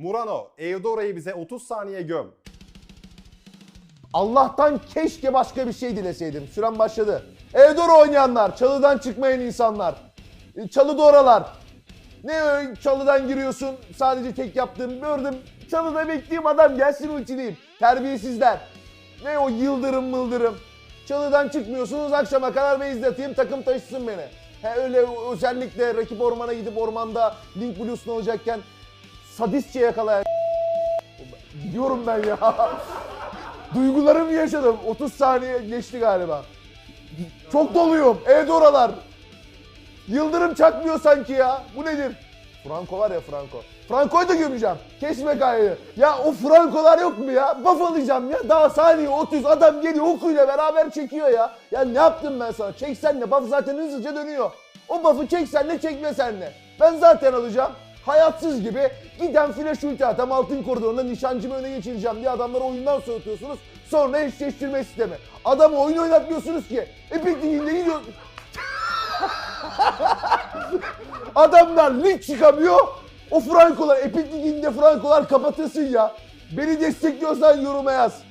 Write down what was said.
Murano, Eudora'yı bize 30 saniye göm. Allah'tan keşke başka bir şey dileseydim. Süren başladı. Eudora oynayanlar, çalıdan çıkmayan insanlar. E, Çalı oralar. Ne çalıdan giriyorsun sadece tek yaptığım gördüm. Çalıda bekleyeyim adam gelsin ultileyim. Terbiyesizler. Ne o yıldırım mıldırım. Çalıdan çıkmıyorsunuz akşama kadar base atayım takım taşısın beni. He öyle özellikle rakip ormana gidip ormanda Link Blues'unu alacakken sadistçe yakalayan Gidiyorum ben ya. Duygularımı yaşadım. 30 saniye geçti galiba. Çok doluyum. Evde oralar. Yıldırım çakmıyor sanki ya. Bu nedir? Franco var ya Franco. Franco'yu da gömeceğim. Kesme kaydı. Ya o Franco'lar yok mu ya? Buff alacağım ya. Daha saniye 30 adam geliyor okuyla beraber çekiyor ya. Ya ne yaptım ben sana? Çeksen de buff zaten hızlıca dönüyor. O buff'ı çeksen de çekmesen de. Ben zaten alacağım. Hayatsız gibi giden flash ulti atam altın koridorunda nişancımı öne geçireceğim diye adamları oyundan soğutuyorsunuz. Sonra eşleştirme sistemi. Adamı oyun oynatmıyorsunuz ki. Epic Lig'inde gidiyor. Adamlar lig çıkamıyor. O Frankolar, Epic Lig'inde Frankolar kapatılsın ya. Beni destekliyorsan yoruma yaz.